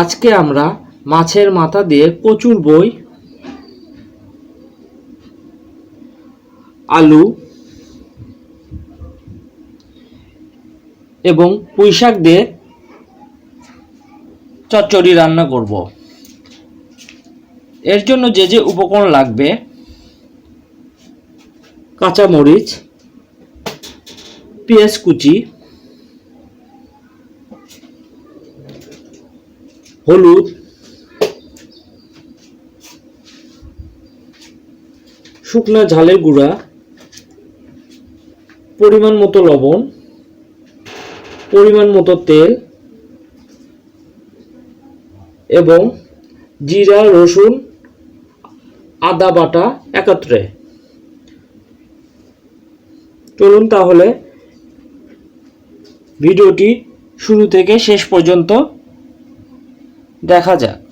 আজকে আমরা মাছের মাথা দিয়ে কচুর বই, আলু এবং পুঁই শাক দিয়ে চচ্চড়ি রান্না করব। এর জন্য যে যে উপকরণ লাগবে, কাঁচামরিচ, পেঁয়াজ কুচি হলুদ, শুকনা ঝালের গুঁড়া, পরিমাণ মতো লবণ, পরিমাণ মতো তেল এবং জিরা, রসুন, আদা বাটা একত্রে। চলুন তাহলে ভিডিওটি শুরু থেকে শেষ পর্যন্ত দেখা যাক।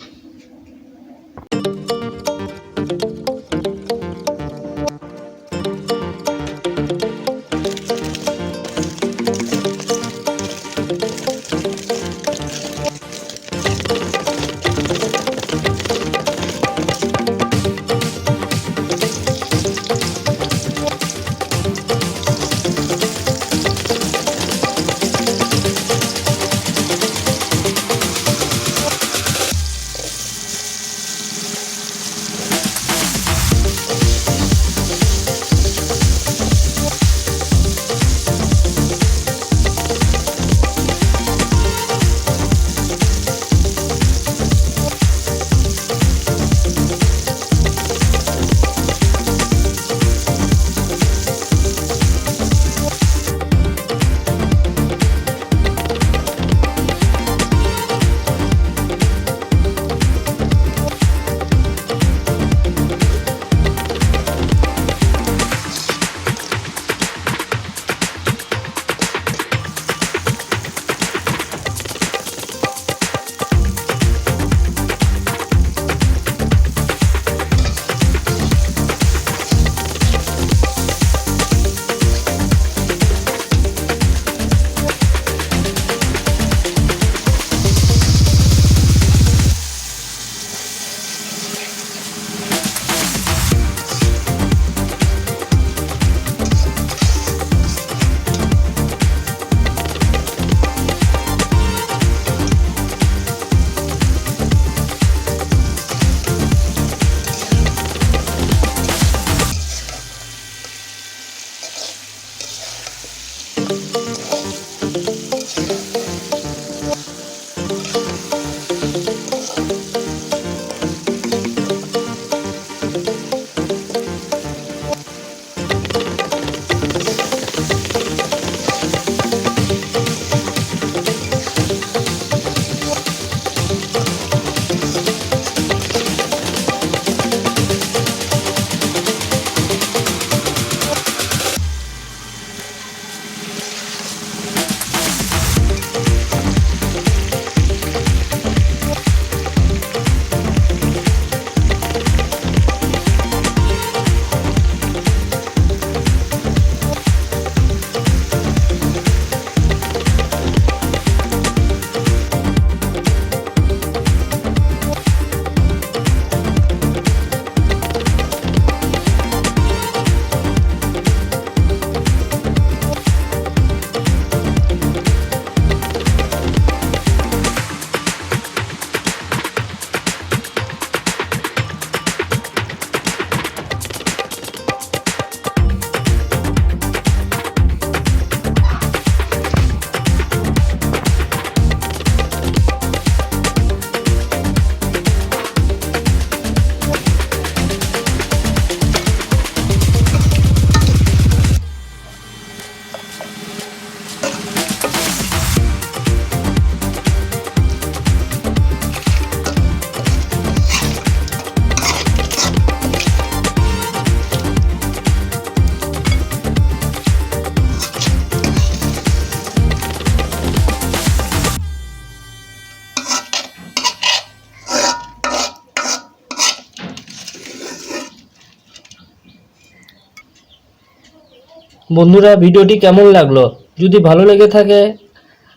বন্ধুরা, ভিডিওটি কেমন লাগল? যদি ভালো লেগে থাকে,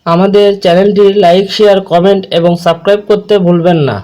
আমাদের চ্যানেলটি লাইক, শেয়ার, কমেন্ট এবং সাবস্ক্রাইব করতে ভুলবেন না।